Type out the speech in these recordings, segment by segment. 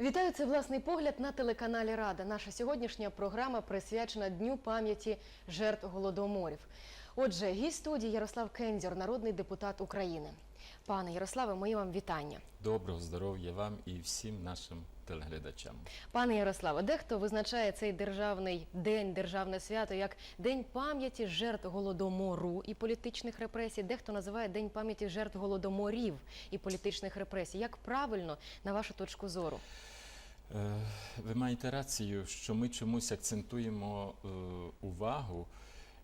Вітаю, це власний погляд на телеканалі Рада. Наша сьогоднішня програма присвячена Дню пам'яті жертв голодоморів. Отже, гість студії Ярослав Кензір, народний депутат України. Пане Ярославе, мої вам вітання. Доброго здоров'я вам і всім нашим телеглядачам. Пане Ярославе, дехто визначає цей державний день, державне свято як День пам'яті жертв голодомору і політичних репресій. Дехто називає День пам'яті жертв голодоморів і політичних репресій. Як правильно на вашу точку зору? Е, Ви маєте рацію, що ми чомусь акцентуємо е, увагу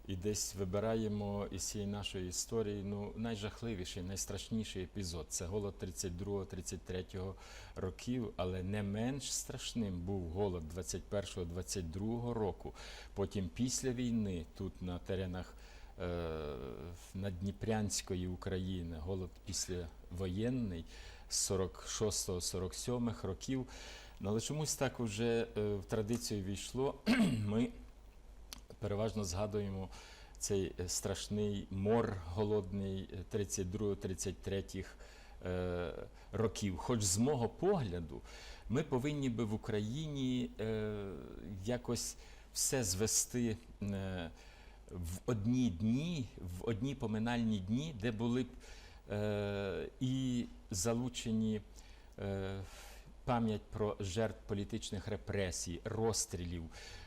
і десь вибираємо із цієї нашої історії ну, найжахливіший, найстрашніший епізод. Це голод 32-33 років, але не менш страшним був голод 21-22 року. Потім після війни тут на теренах е, Надніпрянської України, голод післявоєнний з 46-47 років. Ну, але чомусь так вже е, в традицію війшло. Ми переважно згадуємо цей е, страшний мор голодний е, 32-33 е, років. Хоч з мого погляду, ми повинні би в Україні е, якось все звести е, в одні дні, в одні поминальні дні, де були б е, і залучені. Е, Пам'ять про жертв політичних репресій, розстрілів,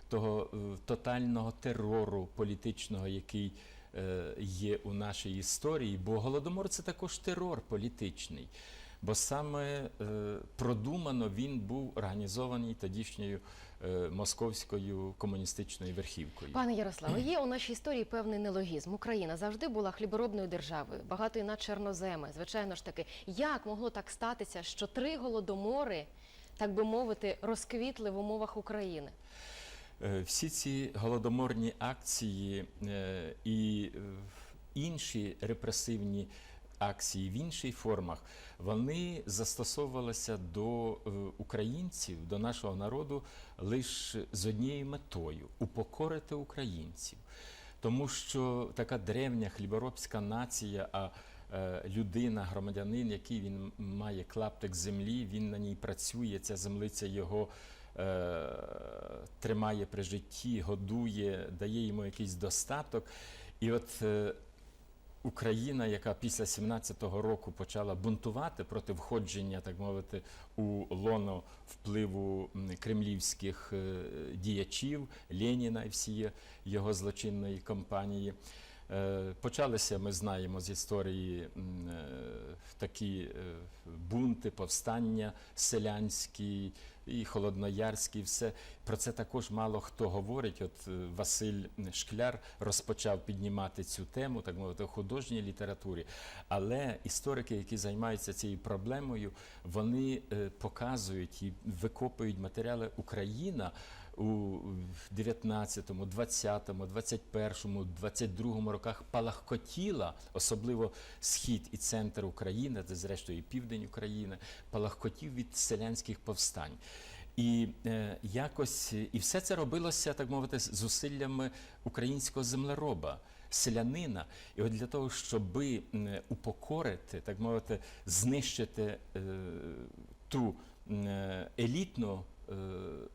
того е, тотального терору політичного, який е, є у нашій історії. Бо голодомор це також терор політичний. Бо саме е, продумано він був організований тодішньою московською комуністичною верхівкою. Пане Ярославе, є у нашій історії певний нелогізм. Україна завжди була хліборобною державою, багатою на чорноземи. Звичайно ж таки, як могло так статися, що три голодомори, так би мовити, розквітли в умовах України? Е, Всі ці голодоморні акції е, і е, інші репресивні акції в інших формах, вони застосовувалися до українців, до нашого народу лише з однією метою упокорити українців. Тому що така древня хліборобська нація, а людина, громадянин, який він має клаптик землі, він на ній працює, ця землиця його тримає при житті, годує, дає йому якийсь достаток. І от е, Україна, яка після 17-го року почала бунтувати проти входження, так мовити, у лоно впливу кремлівських е, діячів Леніна і всієї його злочинної кампанії. Е, Почалися, ми знаємо з історії е, такі е, бунти, повстання селянські і холодноярські. Все про це також мало хто говорить. От Василь Шкляр розпочав піднімати цю тему, так мовити, у художній літературі. Але історики, які займаються цією проблемою, вони показують і викопують матеріали Україна у 19, 20, 21, 22 роках палахкотіла, особливо схід і центр України, це зрештою і південь України, палахкотів від селянських повстань. І е, якось і все це робилося, так мовити, з зусиллями українського землероба, селянина. І от для того, щоб упокорити, так мовити, знищити е, ту е, елітну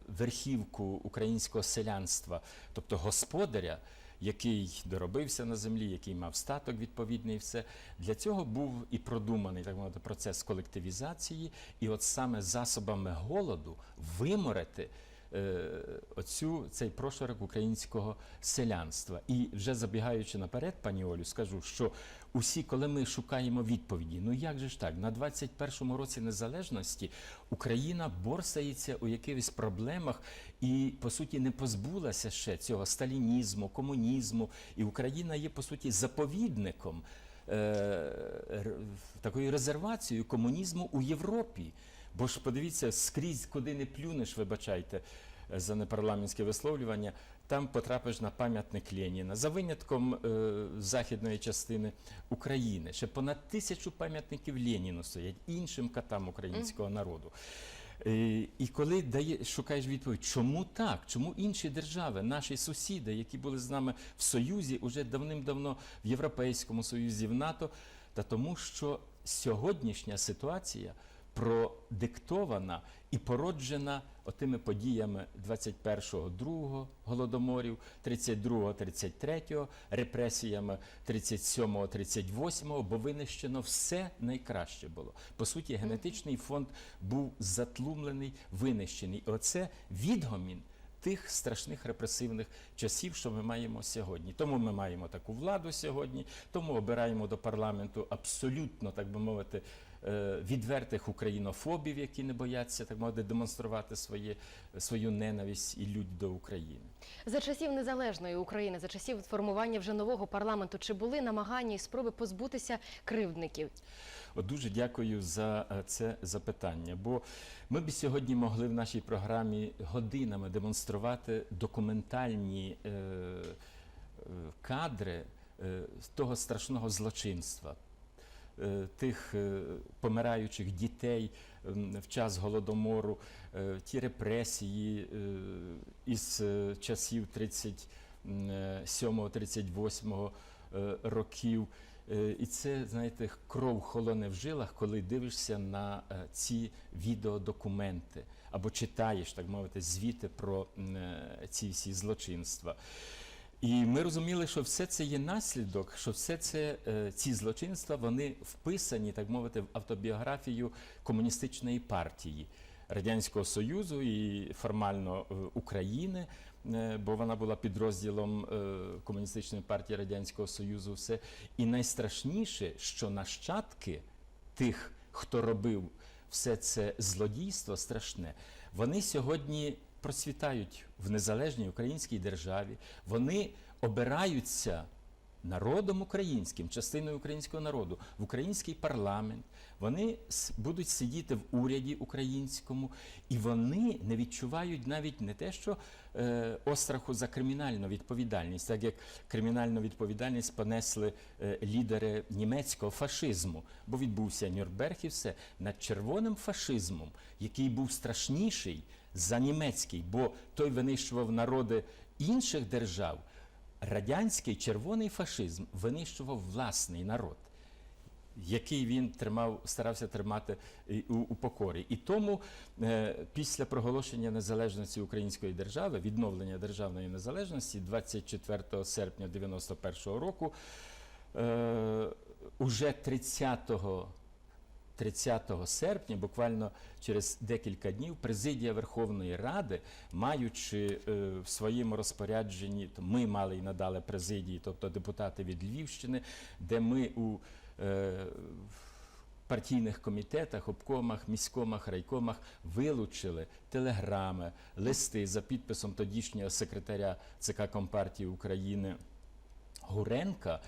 верхівку українського селянства, тобто господаря, який доробився на землі, який мав статок відповідний, і все для цього був і продуманий так мовити процес колективізації, і от саме засобами голоду виморити. Е, Оцю цей прошарок українського селянства, і вже забігаючи наперед, пані Олю, скажу, що усі, коли ми шукаємо відповіді, ну як же ж так, на 21-му році незалежності Україна борсається у якихось проблемах і по суті не позбулася ще цього сталінізму, комунізму, і Україна є по суті заповідником. е, р- Такою резервацією комунізму у Європі. Бо ж подивіться, скрізь, куди не плюнеш, вибачайте е, за непарламентське висловлювання, там потрапиш на пам'ятник Леніна. За винятком е, західної частини України. Ще понад тисячу пам'ятників Леніну стоять іншим катам українського народу. Е, І коли дає, шукаєш відповідь, чому так? Чому інші держави, наші сусіди, які були з нами в Союзі, уже давним-давно в Європейському Союзі, в НАТО, та тому, що сьогоднішня ситуація продиктована і породжена отими подіями 21-го, 2-го голодоморів, 32-го, 33-го, репресіями 37-го, 38-го, бо винищено все найкраще було. По суті, генетичний фонд був затлумлений, винищений. І оце відгомін тих страшних репресивних часів, що ми маємо сьогодні. Тому ми маємо таку владу сьогодні, тому обираємо до парламенту абсолютно, так би мовити, відвертих українофобів, які не бояться так мовити демонструвати своє, свою ненависть і лють до України. За часів незалежної України, за часів формування вже нового парламенту, чи були намагання і спроби позбутися кривдників? От дуже дякую за е, це запитання. Бо ми б сьогодні могли в нашій програмі годинами демонструвати документальні е, е, кадри е, того страшного злочинства. Е, Тих е, помираючих дітей в час голодомору, е, ті репресії із часів 37-38 е, років. І це, знаєте, кров холоне в жилах, коли дивишся на ці відеодокументи або читаєш, так мовити, звіти про ці всі злочинства. І ми розуміли, що все це є наслідок, що все це е, ці злочинства вони вписані, так мовити, в автобіографію комуністичної партії Радянського Союзу і формально е, України, е, бо вона була підрозділом комуністичної партії Радянського Союзу. Все і найстрашніше, що нащадки тих, хто робив все це злодійство страшне, вони сьогодні процвітають в незалежній українській державі. Вони обираються народом українським, частиною українського народу, в український парламент. Вони будуть сидіти в уряді українському, і вони не відчувають навіть не те, що е, остраху за кримінальну відповідальність, так як кримінальну відповідальність понесли е, лідери німецького фашизму, бо відбувся Нюрнберг і все над червоним фашизмом, який був страшніший за німецький, бо той винищував народи інших держав. Радянський червоний фашизм винищував власний народ, який він тримав, старався тримати у, у покорі. І тому е, після проголошення незалежності української держави, відновлення державної незалежності 24 серпня 91-го року, е, уже 30 30 серпня, буквально через декілька днів, президія Верховної Ради, маючи е, в своєму розпорядженні, то ми мали і надали президії, тобто депутати від Львівщини, де ми у е, партійних комітетах, обкомах, міськомах, райкомах вилучили телеграми, листи за підписом тодішнього секретаря ЦК Компартії України Гуренка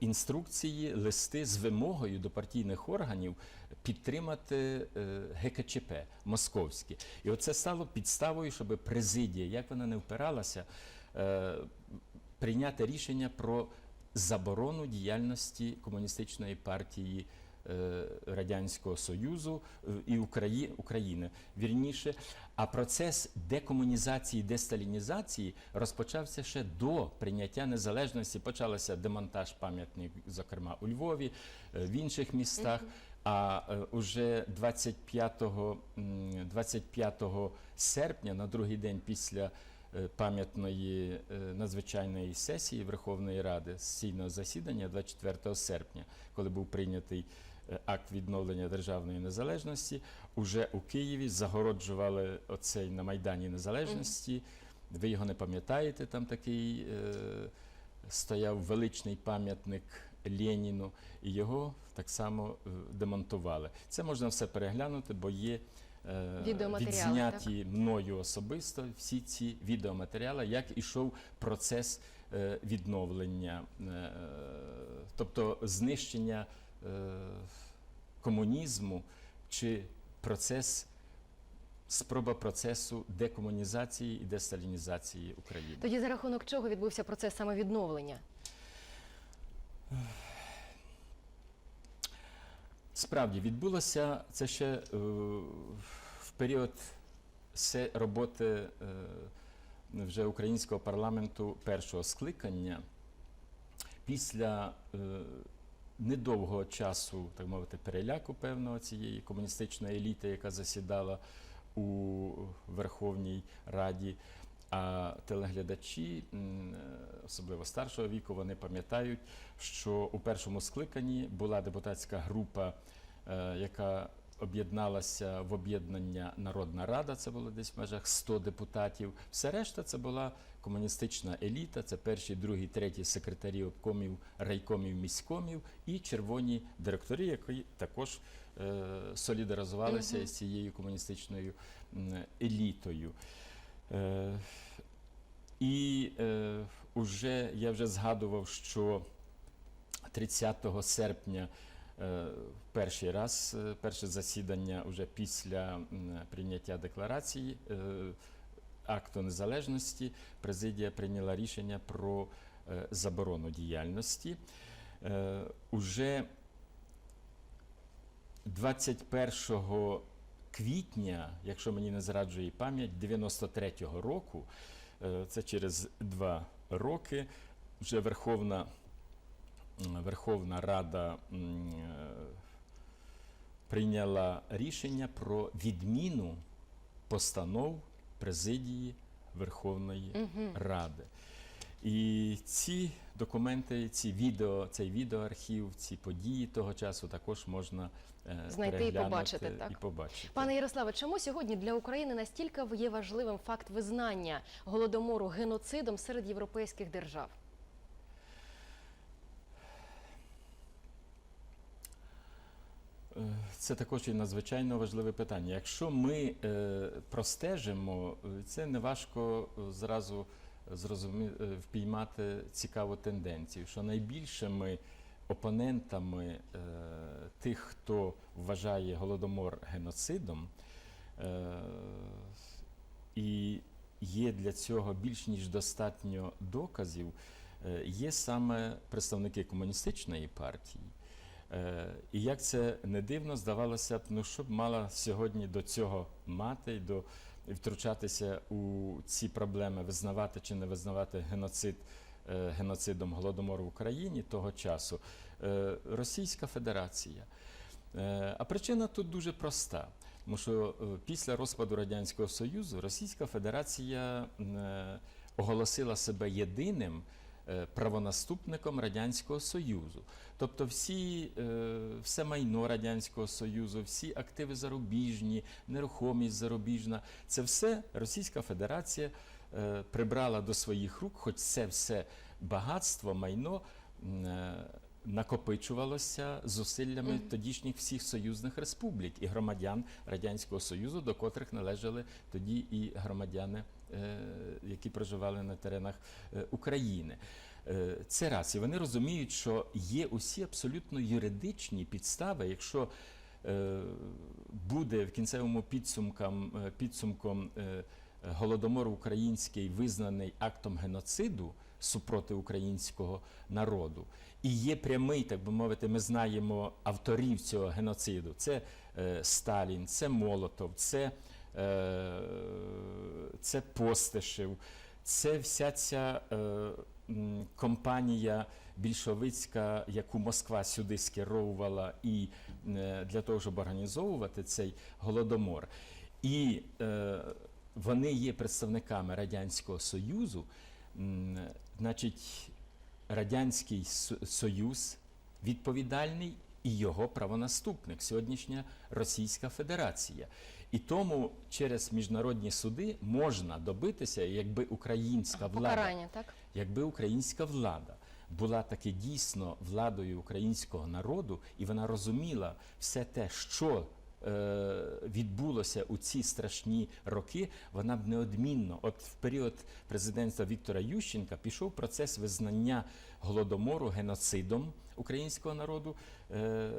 інструкції, листи з вимогою до партійних органів підтримати е, ГКЧП московське. І оце стало підставою, щоб президія, як вона не впиралася, е, прийняти рішення про заборону діяльності комуністичної партії. Е, Радянського Союзу е, і Украї- України вірніше. А процес декомунізації, десталінізації розпочався ще до прийняття незалежності. Почалося демонтаж пам'ятників, зокрема у Львові, е, в інших містах. А уже 25, м, 25 серпня, на другий день після пам'ятної надзвичайної сесії Верховної Ради, сесійного засідання 24 серпня, коли був прийнятий акт відновлення державної незалежності, уже у Києві загороджували оцей на Майдані Незалежності. Ви його не пам'ятаєте, там такий е, стояв величний пам'ятник Леніну, і його так само е, демонтували. Це можна все переглянути, бо є е, відзняті мною особисто всі ці відеоматеріали, як ішов процес е, відновлення, е, тобто знищення е, комунізму чи процес. Спроба процесу декомунізації і десталінізації України. Тоді за рахунок чого відбувся процес самовідновлення? Справді відбулося це ще е, в період се роботи е, вже українського парламенту першого скликання. Після е, недовгого часу, так мовити, переляку певного цієї комуністичної еліти, яка засідала у Верховній Раді. А телеглядачі, особливо старшого віку, вони пам'ятають, що у першому скликанні була депутатська група, е, яка об'єдналася в об'єднання Народна Рада, це було десь в межах 100 депутатів. Все решта це була комуністична еліта, це перші, другі, треті секретарі обкомів, райкомів, міськомів і червоні директори, які також е, солідаризувалися Мгм. із цією комуністичною елітою. Е, і е, уже я вже згадував, що 30 серпня перший раз, е, перше засідання вже після прийняття декларації е, акту незалежності, президія прийняла рішення про е, заборону діяльності. Е, Уже 21 квітня, якщо мені не зраджує пам'ять, 93-го року, е, це через два роки, вже Верховна, Верховна Рада е, прийняла рішення про відміну постанов президії Верховної. Ради. І ці документи, ці відео, цей відеоархів, ці події того часу також можна е, Знайти і побачити, так. і побачити. Пане Ярославе, чому сьогодні для України настільки є важливим факт визнання голодомору геноцидом серед європейських держав? Це також і надзвичайно важливе питання. Якщо ми е, простежимо, е, це не важко е, зразу зрозумі, е, впіймати цікаву тенденцію, що найбільшими опонентами е, тих, хто вважає голодомор геноцидом, е, і є для цього більш ніж достатньо доказів, е, є саме представники комуністичної партії. Е, І як це не дивно, здавалося б, ну що б мала сьогодні до цього мати, й до втручатися у ці проблеми, визнавати чи не визнавати геноцид е, геноцидом голодомору в Україні того часу. Е, Російська Федерація. А причина тут дуже проста. Тому що після розпаду Радянського Союзу Російська Федерація оголосила себе єдиним правонаступником Радянського Союзу. Тобто всі, е, все майно Радянського Союзу, всі активи зарубіжні, нерухомість зарубіжна, це все Російська Федерація е, прибрала до своїх рук, хоч це все багатство, майно е, накопичувалося зусиллями Мгм. тодішніх всіх союзних республік і громадян Радянського Союзу, до котрих належали тоді і громадяни, е, які проживали на теренах е, України. Е, Це раз. І вони розуміють, що є усі абсолютно юридичні підстави, якщо буде в кінцевому підсумкам, підсумком е, голодомор український визнаний актом геноциду супроти українського народу. І є прямий, так би мовити, ми знаємо авторів цього геноциду. Це е, Сталін, це Молотов, це, е, це Постишев, це вся ця е, компанія більшовицька, яку Москва сюди скеровувала і е, для того, щоб організовувати цей голодомор. І е, вони є представниками Радянського Союзу, значить, Радянський Союз відповідальний і його правонаступник, сьогоднішня Російська Федерація. І тому через міжнародні суди можна добитися, якби українська влада Покарання, так? Якби українська влада була таки дійсно владою українського народу, і вона розуміла все те, що е, відбулося у ці страшні роки, вона б неодмінно, от в період президентства Віктора Ющенка, пішов процес визнання голодомору геноцидом українського народу е,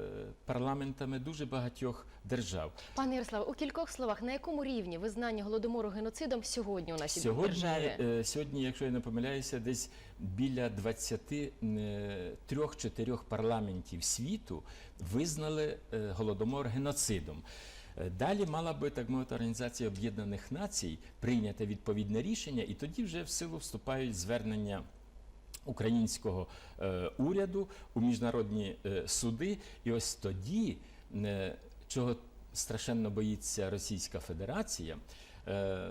парламентами дуже багатьох держав. Пане Ярославе, у кількох словах, на якому рівні визнання голодомору геноцидом сьогодні у нашій Сьогодні, державі? е, сьогодні, якщо я не помиляюся, десь біля 23-4 парламентів світу визнали е, голодомор геноцидом. Далі мала би так мовити Організація Об'єднаних Націй прийняти відповідне рішення, і тоді вже в силу вступають звернення українського е, уряду у міжнародні е, суди. І ось тоді, е, чого страшенно боїться Російська Федерація, е,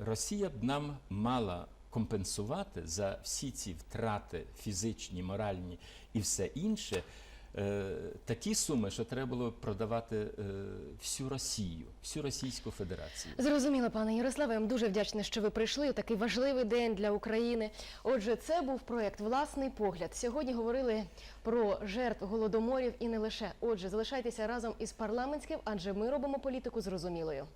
Росія б нам мала компенсувати за всі ці втрати фізичні, моральні і все інше. Е, Такі суми, що треба було продавати е, всю Росію, всю Російську Федерацію. Зрозуміло, пане Ярославе, я вам дуже вдячна, що ви прийшли такий важливий день для України. Отже, це був проект Власний погляд. Сьогодні говорили про жертв голодоморів і не лише. Отже, залишайтеся разом із парламентським, адже ми робимо політику зрозумілою.